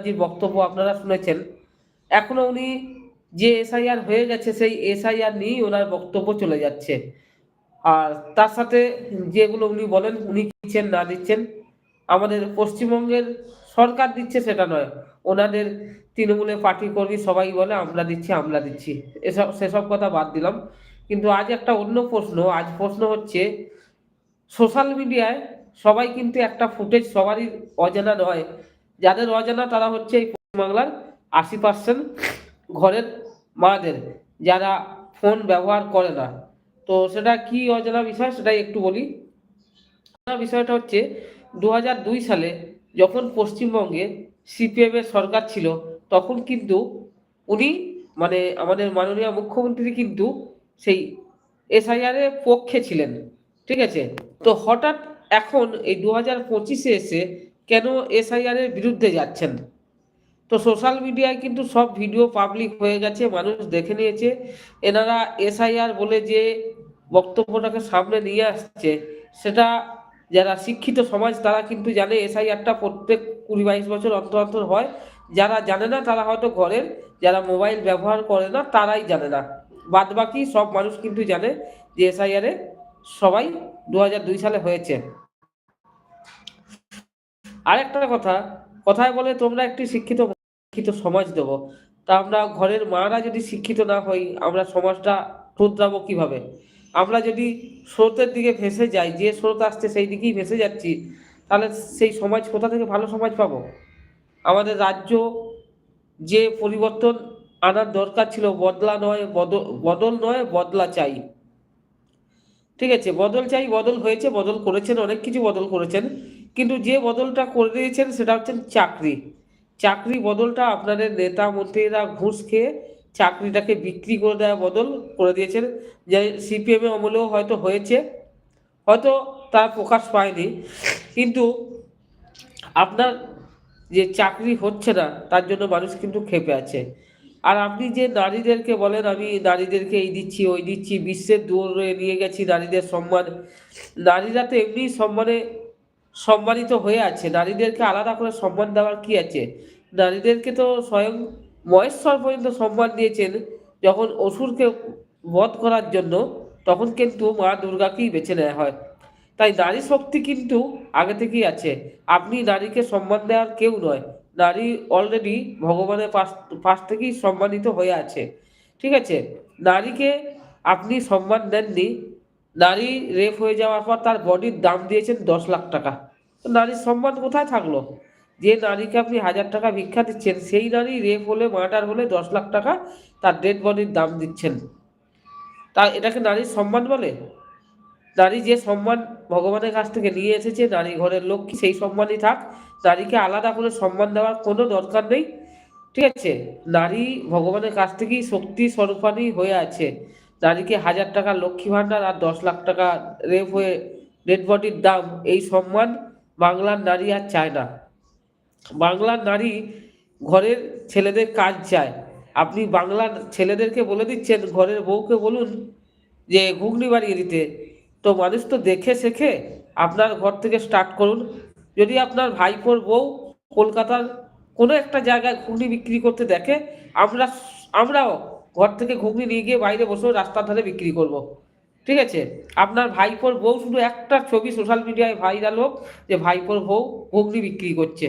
ব্যানার্জির বক্তব্য আপনারা শুনেছেন। এখনও উনি যে এসআইআর হয়ে গেছে, সেই এসআইআর নিয়েই ওনার বক্তব্য চলে যাচ্ছে। আর তার সাথে যেগুলো উনি বলেন, উনি দিচ্ছেন, না দিচ্ছেন, আমাদের পশ্চিমবঙ্গের সরকার দিচ্ছে সেটা নয়। ওনাদের তৃণমূলের পার্টি কর্মী সবাই বলে, আমরা দিচ্ছি আমরা দিচ্ছি। এসব, সেসব কথা বাদ দিলাম। কিন্তু আজ একটা অন্য প্রশ্ন, আজ প্রশ্ন হচ্ছে, সোশ্যাল মিডিয়ায় সবাই কিন্তু একটা ফুটেজ সবারই অজানা নয়। যাদের অজানা তারা হচ্ছে এই পশ্চিমবাংলার আশি পার্সেন্ট ঘরের মাদের যারা ফোন ব্যবহার করে না। তো সেটা কি অজানা বিষয়, সেটাই একটু বলি। বিষয়টা হচ্ছে দু সালে যখন পশ্চিমবঙ্গে সিপিএম এর সরকার ছিল, তখন কিন্তু উনি মানে আমাদের মাননীয় মুখ্যমন্ত্রী কিন্তু সেই এসআইআর এর পক্ষে ছিলেন, ঠিক আছে? তো হঠাৎ এখন এই দু হাজার পঁচিশে এসে কেন এসআইআর এর বিরুদ্ধে যাচ্ছেন? তো সোশ্যাল মিডিয়ায় কিন্তু সব ভিডিও পাবলিক হয়ে গেছে, মানুষ দেখে নিয়েছে। এনারা এসআইআর বলে যে বক্তব্যটাকে সামনে নিয়ে আসছে, সেটা যারা শিক্ষিত সমাজ, তারা কিন্তু জানে এসআইআরটা প্রত্যেক কুড়ি বাইশ বছর অন্তর অন্তর হয়। যারা জানে না, তারা হয়তো ঘরের, যারা মোবাইল ব্যবহার করে না, তারাই জানে না। বাদ বাকি সব মানুষ কিন্তু জানে যে এসআইআরে সবাই দু সালে হয়েছে। আরেকটা কথা, কথায় বলে তোমরা একটি শিক্ষিত শিক্ষিত সমাজ দেবো। তা আমরা ঘরের মারা যদি শিক্ষিত না হই, আমরা সমাজটা শুধরাবো কীভাবে? আমরা যদি স্রোতের দিকে ভেসে যাই, যে স্রোত আসছে সেই দিকেই ভেসে যাচ্ছি, তাহলে সেই সমাজ কোথা থেকে ভালো সমাজ পাবো? আমাদের রাজ্য যে পরিবর্তন আনার দরকার ছিল, বদলা নয় বদল বদল নয়, বদলা চাই। ঠিক আছে, বদল চাই, বদল হয়েছে, বদল করেছেন, অনেক কিছু বদল করেছেন। কিন্তু যে বদলটা করে দিয়েছেন সেটা হচ্ছেন চাকরি। চাকরি বদলটা আপনাদের নেতা মন্ত্রীরা ঘুষ খেয়ে চাকরিটাকে বিক্রি করে দেওয়া বদল করে দিয়েছেন। যে সিপিএম অমলেও হয়তো হয়েছে, হয়তো তার প্রকাশ পায়নি। কিন্তু আপনার যে চাকরি হচ্ছে না, তার জন্য মানুষ কিন্তু ক্ষেপে আছে। আর আপনি যে নারীদেরকে বলেন, আমি নারীদেরকে এই দিচ্ছি, ওই দিচ্ছি, বিশ্বের দৌড়ে নিয়ে গেছি নারীদের সম্মান। নারীরা তো এমনি সম্মানে সম্মানিত হয়ে আছে। নারীদেরকে আলাদা করে সম্মান দেওয়ার কি আছে? নারীদেরকে তো স্বয়ং মহেশ্বর পর্যন্ত সম্মান দিয়েছেন যখন অসুরকে বধ করার জন্য, তখন কিন্তু মা দুর্গাকেই বেছে নেওয়া হয়। তাই নারী শক্তি কিন্তু আগে থেকেই আছে। আপনি নারীকে সম্মান দেওয়ার কেউ নয়। নারী অলরেডি ভগবানের পাশ পাশ থেকেই সম্মানিত হয়ে আছে। ঠিক আছে? নারীকে আপনি সম্মান দেননি নারী রেপ হয়ে যাওয়ার পর তার বডির দাম দিয়েছেন দশ লাখ টাকা। নারীর সম্মান কোথায় থাকল? যে নারীকে আপনি হাজার টাকা ভিক্ষা দিচ্ছেন, সেই নারী রেপ হলে মার্ডার হলে দশ লাখ টাকা তার ডেড বডির দাম দিচ্ছেন। তা এটাকে নারীর সম্মান বলে? নারী যে সম্মান ভগবানের কাছ থেকে নিয়ে এসেছে, নারী ঘরের লক্ষ্মী, সেই সম্মানই থাক। নারীকে আলাদা করে সম্মান দেওয়ার কোনো দরকার নেই। ঠিক আছে? নারী ভগবানের কাছ থেকেই শক্তি স্বরূপানি হয়ে আছে। নারীকে হাজার টাকা লক্ষ্মী ভাণ্ডার আর দশ লাখ টাকা রেপ হয়ে ডেড বডির দাম, এই সম্মান বাংলার নারী আর চায় না। বাংলার নারী ঘরের ছেলেদের কাজ চায়। আপনি বাংলার ছেলেদেরকে বলে দিচ্ছেন, ঘরের বউকে বলুন যে, ঘুগনি বানিয়ে দিতে। তো মানুষ তো দেখে শেখে, আপনার ঘর থেকে স্টার্ট করুন। যদি আপনার ভাইপোর বউ কলকাতার কোনো একটা জায়গায় ঘুগনি বিক্রি করতে দেখে, আমরা, আমরাও ঘর থেকে ঘুগনি নিয়ে গিয়ে বাইরে বসে রাস্তার ধারে বিক্রি করব। ঠিক আছে আপনার ভাইপোর বউ শুধু একটা ছবি সোশ্যাল মিডিয়ায় ভাইরাল হোক যে ভাইপোর বউ ঘুগনি বিক্রি করছে,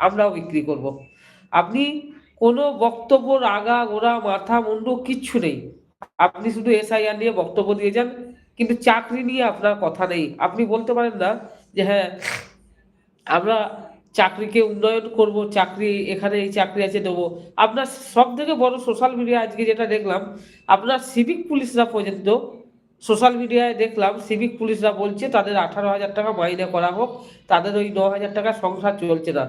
আমরাও বিক্রি করব। আপনি কোনো বক্তব্য, রাগা, গোড়া, মাথা, মুন্ডু কিচ্ছু নেই আপনি শুধু এসআইআর নিয়ে বক্তব্য দিয়ে যান, কিন্তু চাকরি নিয়ে আপনার কথা নেই আপনি বলতে পারেন না যে হ্যাঁ আমরা চাকরিকে উন্নয়ন করব, চাকরি, এখানে এই চাকরি আছে দেবো। আপনার সব থেকে বড় সোশ্যাল মিডিয়া আজকে যেটা দেখলাম, আপনার সিভিক পুলিশরা পর্যন্ত সোশ্যাল মিডিয়ায় দেখলাম সিভিক পুলিশরা বলছে তাদের আঠারো হাজার টাকা মাইনে করা হোক, তাদের ওই ন হাজার টাকা সংসার চলছে না।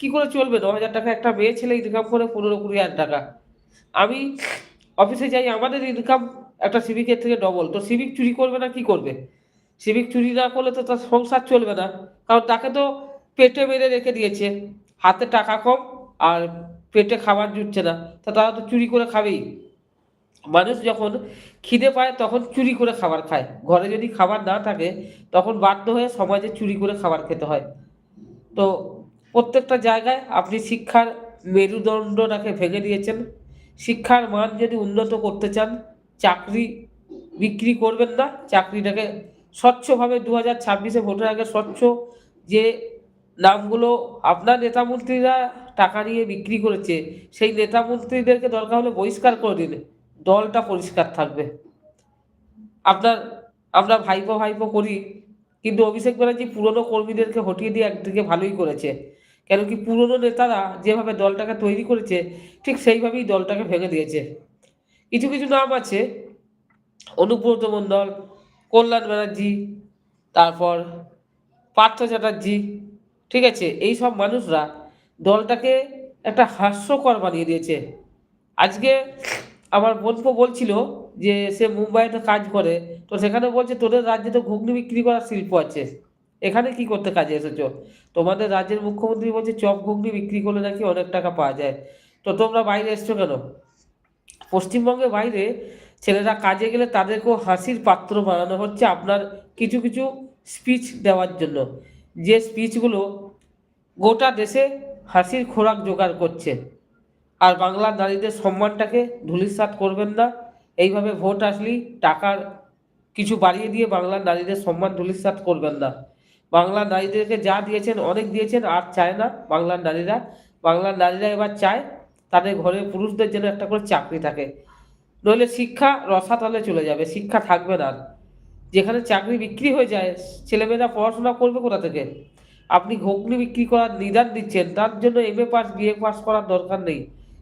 কি করে চলবে? ন হাজার টাকা একটা মেয়ে ছেলে ইনকাম করে পনেরো কুড়ি হাজার টাকা। আমি অফিসে যাই, আমাদের ইনকাম একটা সিভিকের থেকে ডবল তো সিভিক চুরি করবে না, কি করবে? সিভিক চুরি না করলে তো তার সংসার চলবে না। কারণ তাকে তো পেটে মেরে রেখে দিয়েছে। হাতে টাকা কম আর পেটে খাবার জুটছে না। তা তারা তো চুরি করে খাবেই। মানুষ যখন খিদে পায় তখন চুরি করে খাবার খায়। ঘরে যদি খাবার না থাকে, তখন বাধ্য হয়ে সমাজে চুরি করে খাবার খেতে হয়। তো প্রত্যেকটা জায়গায় আপনি শিক্ষার মেরুদণ্ডটাকে ভেঙে দিয়েছেন। শিক্ষার মান যদি উন্নত করতে চান, চাকরি বিক্রি করবেন না। চাকরিটাকে স্বচ্ছভাবে দু হাজার ছাব্বিশে ভোটের আগে স্বচ্ছ যে নামগুলো আপনার নেতা মন্ত্রীরা টাকা নিয়ে বিক্রি করেছে, সেই নেতা মন্ত্রীদেরকে দরকার হলে বহিষ্কার করে দিন, দলটা পরিষ্কার থাকবে। আপনার, আমরা ভাইপো ভাইপো করি, কিন্তু অভিষেক ব্যানার্জি পুরনো কর্মীদেরকে হটিয়ে দিয়ে একদিকে ভালোই করেছে। কেন কি পুরনো নেতারা যেভাবে দলটাকে তৈরি করেছে, ঠিক সেইভাবেই দলটাকে ভেঙে দিয়েছে। কিছু কিছু নাম আছে, অনুব্রত মণ্ডল, কল্যাণ ব্যানার্জি, তারপর পার্থ চ্যাটার্জি ঠিক আছে? এই সব মানুষরা দলটাকে একটা হাস্যকর বানিয়ে দিয়েছে। আজকে আমার বোনপো বলছিল যে সে মুম্বাইতে কাজ করে, তো সেখানে বলছে, তোদের রাজ্যে তো ঘুগনি বিক্রি করার শিল্প আছে। এখানে কি করতে কাজে এসেছ? তোমাদের রাজ্যের মুখ্যমন্ত্রী বলছে, চপ ঘুগনি বিক্রি করলে নাকি অনেক টাকা পাওয়া যায়। তো তোমরা বাইরে এসছো কেন? পশ্চিমবঙ্গের বাইরে ছেলেরা কাজে গেলে তাদেরকেও হাসির পাত্র বানানো হচ্ছে আপনার কিছু কিছু স্পিচ দেওয়ার জন্য। যে স্পিচগুলো গোটা দেশে হাসির খোরাক জোগাড় করছে। আর বাংলার নারীদের সম্মানটাকে ধূলিসাৎ করবেন না। এইভাবে ভোট আসলেই টাকার কিছু বাড়িয়ে দিয়ে বাংলার নারীদের সম্মান ধূলিসাৎ করবেন না। বাংলার নারীদেরকে যা দিয়েছেন, অনেক দিয়েছেন, আর চায় না বাংলার নারীরা। বাংলার নারীরা এবার চায় তাদের ঘরে পুরুষদের যেন একটা করে চাকরি থাকে। নইলে শিক্ষা রসাতলে চলে যাবে, শিক্ষা থাকবে না। যেখানে চাকরি বিক্রি হয়ে যায়, ছেলেমেয়েরা পড়াশোনা করবে কোথা থেকে? আপনি ঘুগনি বিক্রি করার নিদান দিচ্ছেন, তার জন্য M A pass BA pass করার দরকার নেই।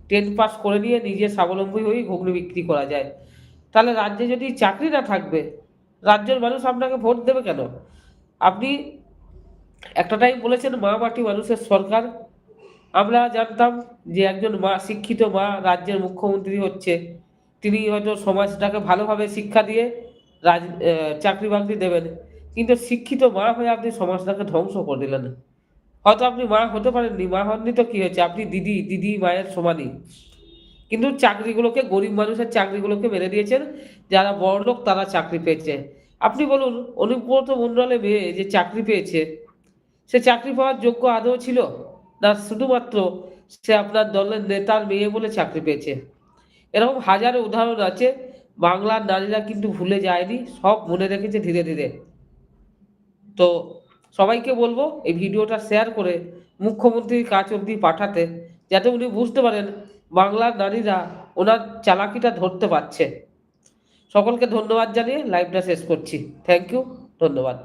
টেন পাস করে নিয়ে নিজে স্বাবলম্বী হয়েই ঘুগনি বিক্রি করা যায়। তাহলে রাজ্যে যদি চাকরি না থাকবে, রাজ্যের মানুষ আপনাকে ভোট দেবে কেন? আপনি একটা টাইম বলেছেন, মা মাটি মানুষের সরকার। আমরা জানতাম যে একজন মা, শিক্ষিত মা রাজ্যের মুখ্যমন্ত্রী হচ্ছে। তিনি হয়তো সমাজটাকে ভালোভাবে শিক্ষা দিয়ে রাজ চাকরি বাকরি দেবেন। কিন্তু শিক্ষিত মা হয়ে আপনি সমাজটাকে ধ্বংস করে দিলেন। হয়তো আপনি মা হতে পারেননি, মা হননি তো কী হয়েছে? আপনি দিদি দিদি মায়ের সমানই। কিন্তু চাকরিগুলোকে গরিব মানুষের চাকরিগুলোকে মেরে দিয়েছেন, যারা বড় লোক তারা চাকরি পেয়েছে। আপনি বলুন, অনুব্রত মণ্ডলে মেয়ে যে চাকরি পেয়েছে, সে চাকরি পাওয়ার যোগ্য আদৌ ছিল? না, শুধুমাত্র সে আপনার দলের নেতার মেয়ে বলে চাকরি পেয়েছে। এরকম হাজারো উদাহরণ আছে বাংলার নারীরা কিন্তু ভুলে যায়নি, সব মনে রেখেছে ধীরে ধীরে। তো সবাইকে বলব, এই ভিডিওটা শেয়ার করে মুখ্যমন্ত্রীর কাজ অবধি পাঠাতে, যাতে উনি বুঝতে পারেন বাংলার নারীরা ওনার চালাকিটা ধরতে পারছে। সকলকে ধন্যবাদ জানিয়ে লাইভটা শেষ করছি। থ্যাংক ইউ ধন্যবাদ।